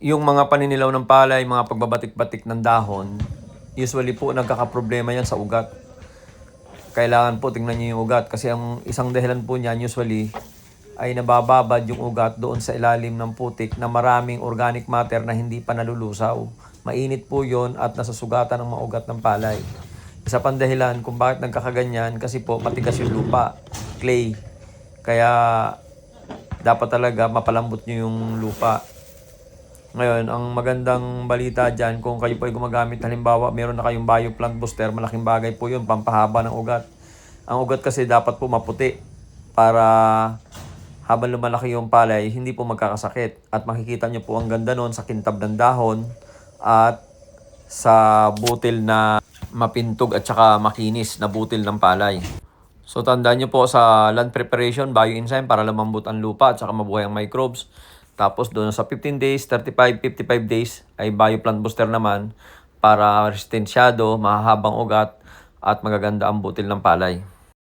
yung mga paninilaw ng palay, mga pagbabatik-batik ng dahon, usually po nagkakaproblema yan sa ugat. Kailangan po tingnan niyo yung ugat kasi ang isang dahilan po niyan usually ay nabababad yung ugat doon sa ilalim ng putik na maraming organic matter na hindi pa nalulusaw. Mainit po yon at nasusugatan ng mga ugat ng palay. Isa pang dahilan kung bakit nagkakaganyan kasi po matigas yung lupa, clay. Kaya dapat talaga mapalambot nyo yung lupa. Ngayon, ang magandang balita dyan, kung kayo po ay gumagamit, halimbawa, meron na kayong bioplant booster, malaking bagay po yun, pampahaba ng ugat. Ang ugat kasi dapat po maputi para habang lumalaki yung palay, hindi po magkakasakit. At makikita nyo po ang ganda nun sa kintab ng dahon at sa butil na mapintog at saka makinis na butil ng palay. So tandaan nyo po sa land preparation, bioenzyme para lumambot ang lupa at saka mabuhay ang microbes. Tapos doon sa 15 days, 35, 55 days ay bioplant booster naman para resistensyado, mahahabang ugat at magaganda ang butil ng palay.